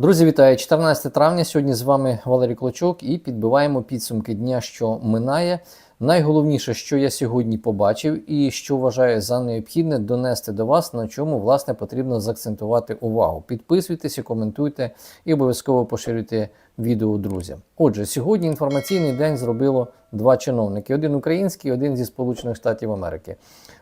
Друзі, вітаю! 14 травня. Сьогодні з вами Валерій Клочок і підбиваємо підсумки дня, що минає. Найголовніше, що я сьогодні побачив, і що вважаю за необхідне донести до вас, на чому власне потрібно заакцентувати увагу. Підписуйтесь, коментуйте і обов'язково поширюйте відео друзям. Отже, сьогодні інформаційний день зробило два чиновники: один український, один зі Сполучених Штатів Америки.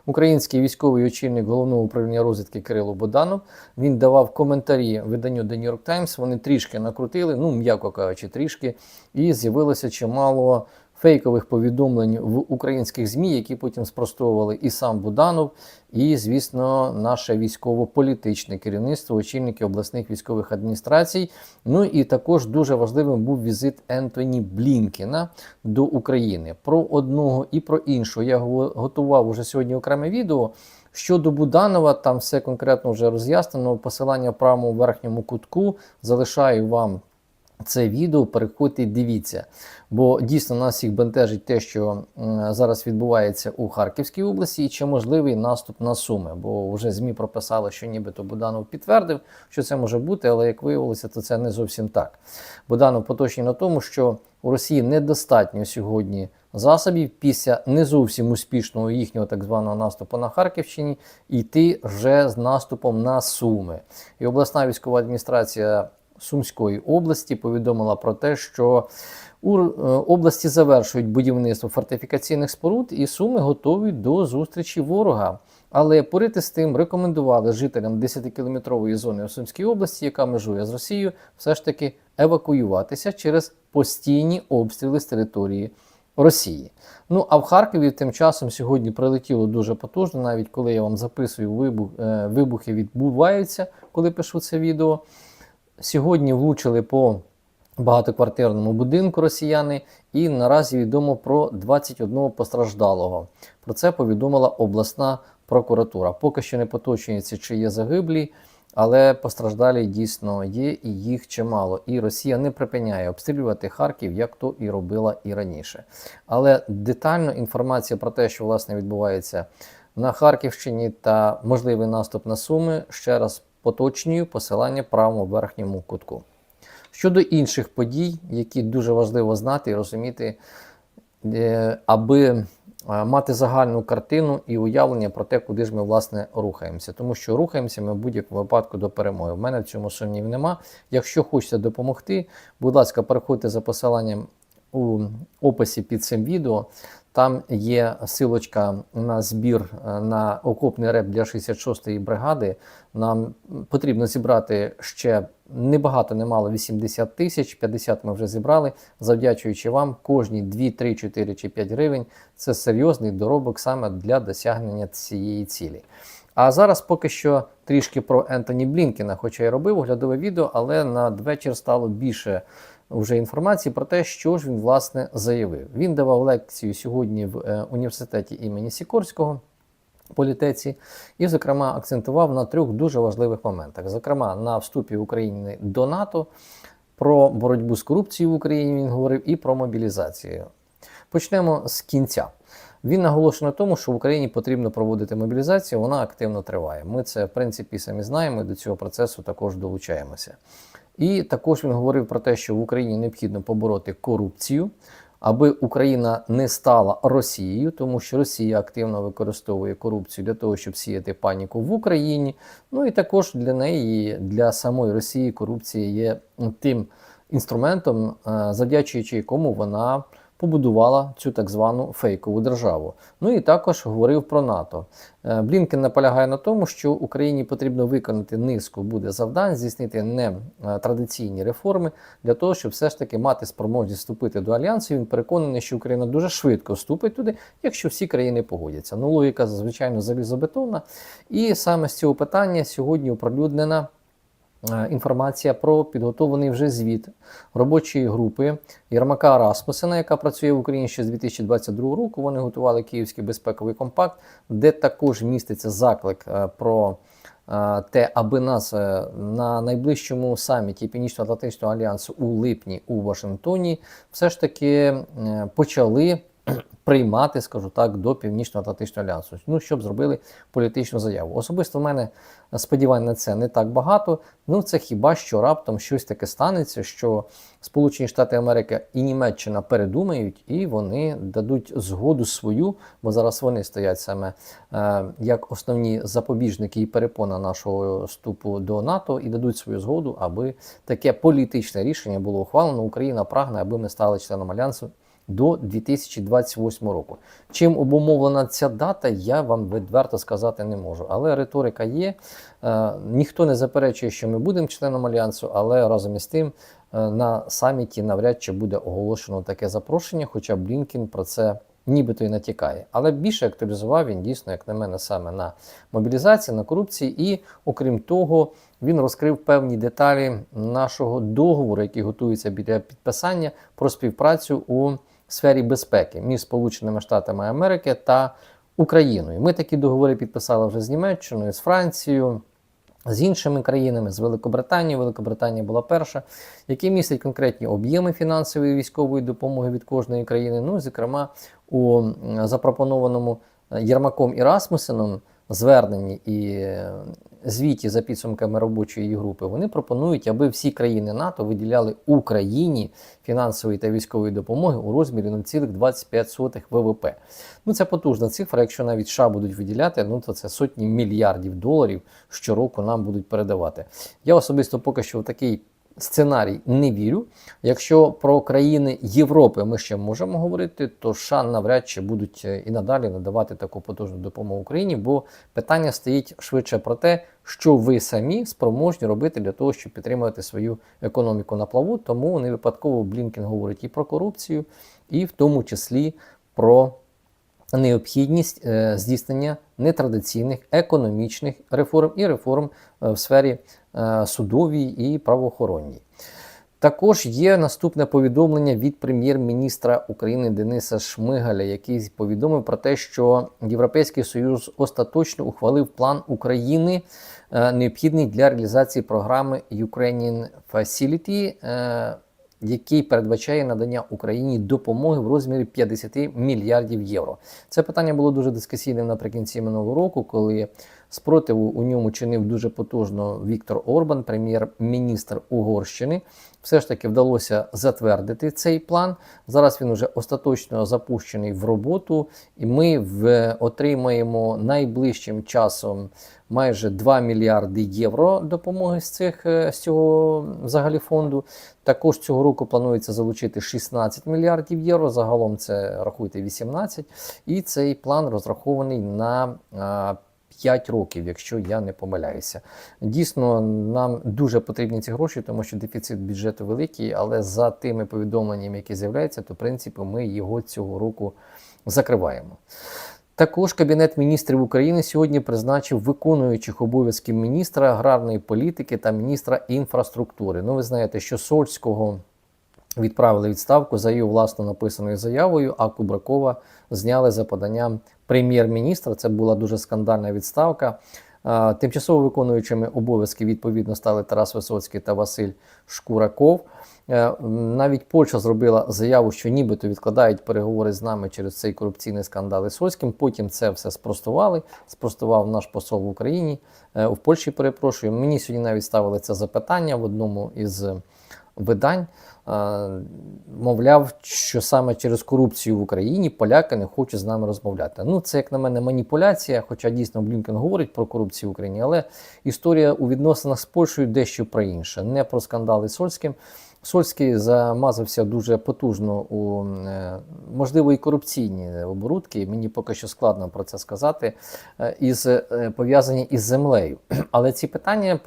Український військовий очільник головного управління розвідки Кирило Боданов. Він давав коментарі виданню The New York Times. Вони трішки накрутили, ну м'яко кажучи, трішки, і з'явилося чимало фейкових повідомлень в українських ЗМІ, які потім спростовували і сам Буданов, і, звісно, наше військово-політичне керівництво, очільники обласних військових адміністрацій. Ну і також дуже важливим був візит Ентоні Блінкена до України. Про одного і про іншого я готував уже сьогодні окреме відео. Щодо Буданова, там все конкретно вже роз'яснено. Посилання в правому верхньому кутку залишаю вам це відео. Переходьте і дивіться. Бо дійсно нас всіх бентежить те, що зараз відбувається у Харківській області, і чи можливий наступ на Суми. Бо вже ЗМІ прописали, що нібито Буданов підтвердив, що це може бути, але як виявилося, то це не зовсім так. Буданов поточний на тому, що у Росії недостатньо сьогодні засобів після не зовсім успішного їхнього так званого наступу на Харківщині йти вже з наступом на Суми. І обласна військова адміністрація Сумської області повідомила про те, що у е, області завершують будівництво фортифікаційних споруд, і суми готові до зустрічі ворога. Але порити з тим рекомендували жителям 10-кілометрової зони у Сумській області, яка межує з Росією, все ж таки евакуюватися через постійні обстріли з території Росії. Ну а в Харкові тим часом сьогодні прилетіло дуже потужно, навіть коли я вам записую вибух, е, вибухи відбуваються, коли пишу це відео. Сьогодні влучили по багатоквартирному будинку росіяни, і наразі відомо про 21 постраждалого. Про це повідомила обласна прокуратура. Поки що не поточується, чи є загиблі, але постраждалі дійсно є, і їх чимало. І Росія не припиняє обстрілювати Харків, як то і робила і раніше. Але детально інформація про те, що власне відбувається на Харківщині та можливий наступ на Суми, ще раз поточнюю посилання в правому верхньому кутку. Щодо інших подій, які дуже важливо знати і розуміти, е, аби е, мати загальну картину і уявлення про те, куди ж ми власне рухаємося. Тому що рухаємося ми в будь-якому випадку до перемоги. У мене в цьому сумнів нема. Якщо хочете допомогти, будь ласка, переходьте за посиланням у описі під цим відео. Там є силочка на збір е, на окопний реп для 66-ї бригади. Нам потрібно зібрати ще небагато, немало 80 тисяч, 50 ми вже зібрали. Завдячуючи вам, кожні 2, 3, 4 чи 5 гривень це серйозний доробок саме для досягнення цієї цілі. А зараз поки що трішки про Ентоні Блінкена, хоча я робив оглядове відео, але надвечір стало більше вже інформації про те, що ж він власне заявив. Він давав лекцію сьогодні в е, університеті імені Сікорського. Політеці і, зокрема, акцентував на трьох дуже важливих моментах: зокрема, на вступі України до НАТО, про боротьбу з корупцією в Україні він говорив і про мобілізацію. Почнемо з кінця. Він наголошує на тому, що в Україні потрібно проводити мобілізацію, вона активно триває. Ми це, в принципі, самі знаємо і до цього процесу також долучаємося. І також він говорив про те, що в Україні необхідно побороти корупцію, аби Україна не стала Росією, тому що Росія активно використовує корупцію для того, щоб сіяти паніку в Україні. Ну і також для неї, для самої Росії, корупція є тим інструментом, е, завдячуючи якому вона побудувала цю так звану фейкову державу. Ну і також говорив про НАТО. Е, Блінкен наполягає на тому, що Україні потрібно виконати низку буде завдань, здійснити не е, традиційні реформи для того, щоб все ж таки мати спроможність вступити до альянсу. Він переконаний, що Україна дуже швидко вступить туди, якщо всі країни погодяться. Ну, логіка звичайно залізобетонна. І саме з цього питання сьогодні оприлюднена. Е, інформація про підготовлений вже звіт робочої групи Єрмака Распусена, яка працює в Україні ще з 2022 року. Вони готували Київський безпековий компакт, де також міститься заклик е, про е, те, аби нас на найближчому саміті Північно-Атлантичного альянсу у липні у Вашингтоні все ж таки почали приймати, скажу так, до Північно-Атлантичного альянсу. Ну, щоб зробили політичну заяву. Особисто в мене сподівань на це не так багато. Ну, це хіба що раптом щось таке станеться, що Сполучені Штати Америки і Німеччина передумають, і вони дадуть згоду свою, бо зараз вони стоять саме е, як основні запобіжники і перепона нашого вступу до НАТО, і дадуть свою згоду, аби таке політичне рішення було ухвалено. Україна прагне, аби ми стали членом альянсу до 2028 року. Чим обумовлена ця дата, я вам відверто сказати не можу. Але риторика є. Е, ніхто не заперечує, що ми будемо членом альянсу, але разом із тим е, на саміті навряд чи буде оголошено таке запрошення, хоча Блінкін про це. Нібито й натякає, але більше актуалізував він дійсно, як на мене, саме на мобілізації, на корупції, і окрім того, він розкрив певні деталі нашого договору, який готується біля підписання про співпрацю у сфері безпеки між Сполученими Штатами Америки та Україною. Ми такі договори підписали вже з Німеччиною, з Францією. З іншими країнами, з Великобританією, Великобританія була перша, які містять конкретні об'єми фінансової і військової допомоги від кожної країни. Ну, зокрема, у запропонованому Єрмаком і Расмусеном зверненні і е, звіті за підсумками робочої групи, вони пропонують, аби всі країни НАТО виділяли Україні фінансової та військової допомоги у розмірі 0,25 ВВП. Ну це потужна цифра. Якщо навіть США будуть виділяти, ну то це сотні мільярдів доларів щороку нам будуть передавати. Я особисто поки що в такий сценарій не вірю. Якщо про країни Європи ми ще можемо говорити, то США навряд чи будуть е, і надалі надавати таку потужну допомогу Україні, бо питання стоїть швидше про те, що ви самі спроможні робити для того, щоб підтримувати свою економіку на плаву. Тому не випадково Блінкен говорить і про корупцію, і в тому числі про необхідність е, здійснення нетрадиційних економічних реформ і реформ е, в сфері е, судовій і правоохоронній. Також є наступне повідомлення від прем'єр-міністра України Дениса Шмигаля, який повідомив про те, що Європейський Союз остаточно ухвалив план України, необхідний для реалізації програми Ukrainian Facility який передбачає надання Україні допомоги в розмірі 50 мільярдів євро. Це питання було дуже дискусійним наприкінці минулого року, коли спротиву у ньому чинив дуже потужно Віктор Орбан, прем'єр-міністр Угорщини. Все ж таки вдалося затвердити цей план. Зараз він уже остаточно запущений в роботу, і ми в, отримаємо найближчим часом майже 2 мільярди євро допомоги з цих е, з цього взагалі фонду. Також цього року планується залучити 16 мільярдів євро. Загалом це рахуйте 18. І цей план розрахований на 5 років, якщо я не помиляюся. Дійсно, нам дуже потрібні ці гроші, тому що дефіцит бюджету великий, але за тими повідомленнями, які з'являються, то в принципі ми його цього року закриваємо. Також Кабінет міністрів України сьогодні призначив виконуючих обов'язків міністра аграрної політики та міністра інфраструктури. Ну, ви знаєте, що Сольського відправили відставку за її власно написаною заявою, а Кубракова зняли за поданням прем'єр-міністра. Це була дуже скандальна відставка. Тимчасово виконуючими обов'язки відповідно стали Тарас Висоцький та Василь Шкураков. Е, навіть Польща зробила заяву, що нібито відкладають переговори з нами через цей корупційний скандал із Сольським. Потім це все спростували. Спростував наш посол в Україні е, в Польщі. Перепрошую. Мені сьогодні навіть ставили це запитання в одному із видань. Мовляв, що саме через корупцію в Україні поляки не хочуть з нами розмовляти. Ну, це, як на мене, маніпуляція, хоча дійсно Блінкен говорить про корупцію в Україні, але історія у відносинах з Польщею дещо про інше, не про скандали з Сольським. Сольський замазався дуже потужно у е, можливо і корупційні оборудки. Мені поки що складно про це сказати, е, із е, пов'язані із землею. Але ці питання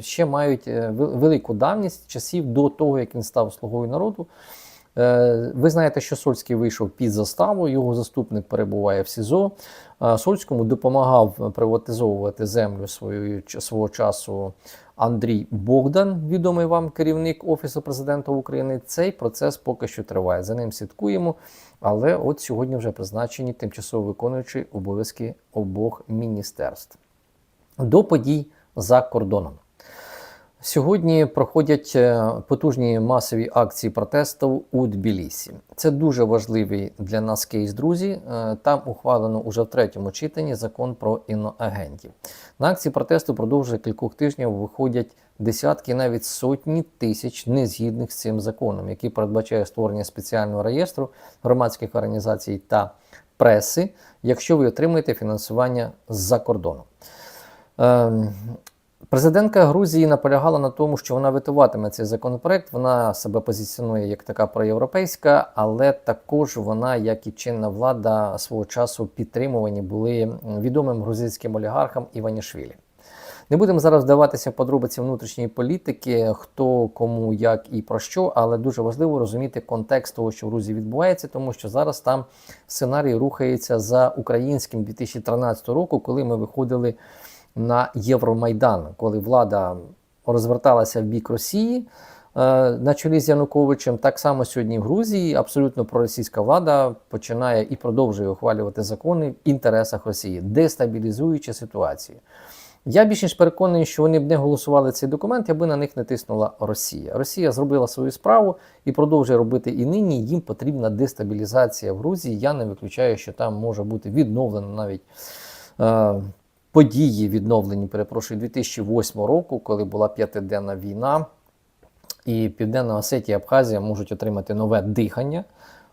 ще мають велику давність часів до того, як він став слугою народу. Ви знаєте, що Сольський вийшов під заставу, його заступник перебуває в СІЗО. Сольському допомагав приватизовувати землю свою, свого часу Андрій Богдан, відомий вам керівник Офісу президента України. Цей процес поки що триває. За ним слідкуємо. Але от сьогодні вже призначені тимчасово виконуючі обов'язки обох міністерств. До подій за кордоном. Сьогодні проходять е, потужні масові акції протесту у Тбілісі. Це дуже важливий для нас кейс, друзі. Е, Там ухвалено уже в третьому читанні закон про іноагентів. На акції протесту продовж кількох тижнів виходять десятки, навіть сотні тисяч незгідних з цим законом, який передбачає створення спеціального реєстру громадських організацій та преси, якщо ви отримаєте фінансування з-за кордону. Президентка Грузії наполягала на тому, що вона витуватиме цей законопроект. Вона себе позиціонує як така проєвропейська, але також вона, як і чинна влада, свого часу підтримувані були відомим грузинським олігархам Іванішвілі. Не будемо зараз вдаватися в подробиці внутрішньої політики, хто кому як і про що, але дуже важливо розуміти контекст того, що в Грузії відбувається, тому що зараз там сценарій рухається за українським 2013 року, коли ми виходили на Євромайдан, коли влада розверталася в бік Росії. е, На чолі з Януковичем, так само сьогодні в Грузії абсолютно проросійська влада починає і продовжує ухвалювати закони в інтересах Росії, дестабілізуючи ситуацію. Я більш ніж переконаний, що вони б не голосували цей документ, аби на них не тиснула Росія. Росія зробила свою справу і продовжує робити і нині. Їм потрібна дестабілізація в Грузії. Я не виключаю, що там може бути відновлено навіть е, події, відновлені, перепрошую, 2008 року, коли була п'ятиденна війна, і Південна Осетія і Абхазія можуть отримати нове дихання.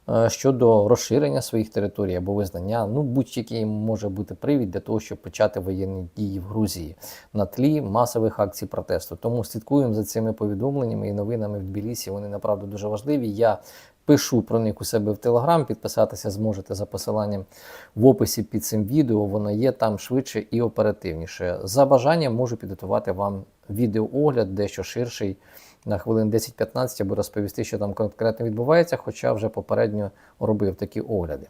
е, Щодо розширення своїх територій або визнання, ну будь-який може бути привід для того, щоб почати воєнні дії в Грузії на тлі масових акцій протесту. Тому слідкуємо за цими повідомленнями і новинами в Тбілісі. Вони направду дуже важливі. Я пишу про них у себе в Телеграм. Підписатися зможете за посиланням в описі під цим відео. Воно є там швидше і оперативніше. За бажанням можу підготувати вам відеоогляд, дещо ширший на хвилин 10-15, аби розповісти, що там конкретно відбувається, хоча вже попередньо робив такі огляди.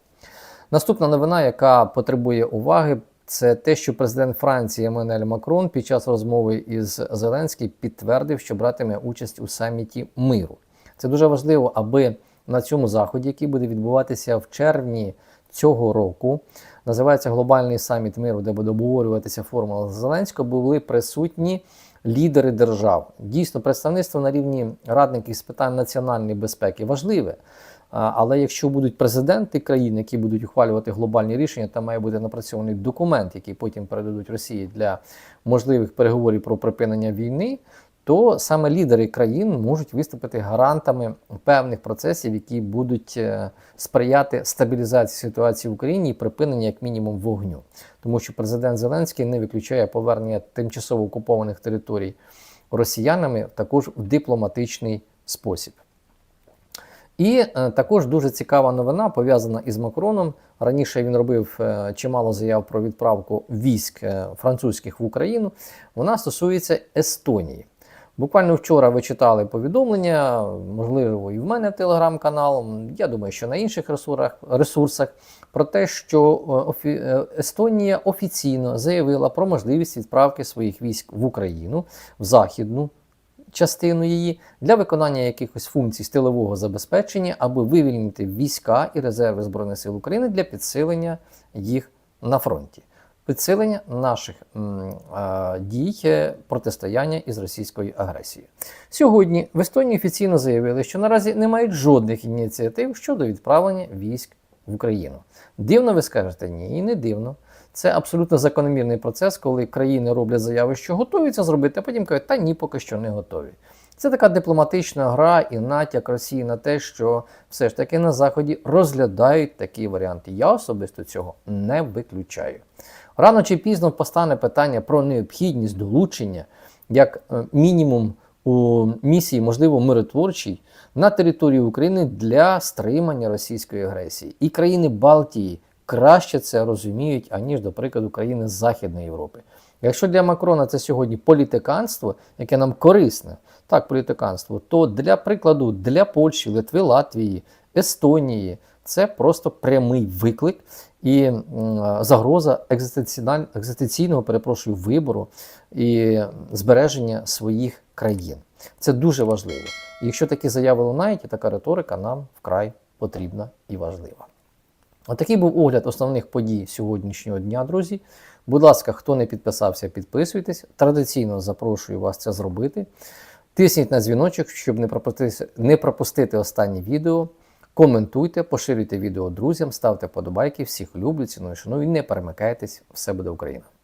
Наступна новина, яка потребує уваги, це те, що президент Франції Еммануель Макрон під час розмови із Зеленським підтвердив, що братиме участь у саміті миру. Це дуже важливо, аби на цьому заході, який буде відбуватися в червні цього року, називається Глобальний саміт миру, де буде обговорюватися формула Зеленського, були присутні лідери держав. Дійсно, представництво на рівні радників з питань національної безпеки важливе. Але якщо будуть президенти країн, які будуть ухвалювати глобальні рішення, там має бути напрацьований документ, який потім передадуть Росії для можливих переговорів про припинення війни, то саме лідери країн можуть виступити гарантами певних процесів, які будуть е, сприяти стабілізації ситуації в Україні і припиненню як мінімум вогню. Тому що президент Зеленський не виключає повернення тимчасово окупованих територій росіянами також в дипломатичний спосіб. І е, також дуже цікава новина пов'язана із Макроном. Раніше він робив е, чимало заяв про відправку військ французьких в Україну. Вона стосується Естонії. Буквально вчора ви читали повідомлення, можливо, і в мене телеграм-канал. Я думаю, що на інших ресурсах, ресурсах про те, що е, офі- е, Естонія офіційно заявила про можливість відправки своїх військ в Україну, в західну частину її для виконання якихось функцій з тилового забезпечення, аби вивільнити війська і резерви Збройних сил України для підсилення їх на фронті. Підсилення наших дій протистояння із російською агресією. Сьогодні в Естонії офіційно заявили, що наразі не мають жодних ініціатив щодо відправлення військ в Україну. Дивно, ви скажете? Ні, і не дивно. Це абсолютно закономірний процес, коли країни роблять заяви, що готові це зробити, а потім кажуть, та ні, поки що не готові. Це така дипломатична гра і натяк Росії на те, що все ж таки на Заході розглядають такі варіанти. Я особисто цього не виключаю. Рано чи пізно постане питання про необхідність долучення як е, мінімум у місії, можливо, миротворчій на території України для стримання російської агресії. І країни Балтії краще це розуміють, аніж, до прикладу, країни Західної Європи. Якщо для Макрона це сьогодні політиканство, яке нам корисне, так, політиканство, то для прикладу для Польщі, Литви, Латвії, Естонії це просто прямий виклик і загроза екзистенційного, перепрошую, вибору і збереження своїх країн. Це дуже важливо. І якщо такі заяви лунають, така риторика нам вкрай потрібна і важлива. Отакий був огляд основних подій сьогоднішнього дня, друзі. Будь ласка, хто не підписався, підписуйтесь. Традиційно запрошую вас це зробити. Тисніть на дзвіночок, щоб не пропустити, не пропустити останнє відео. Коментуйте, поширюйте відео друзям, ставте подобайки. Всіх люблю, ціную, шаную і не перемикайтесь. Все буде Україна!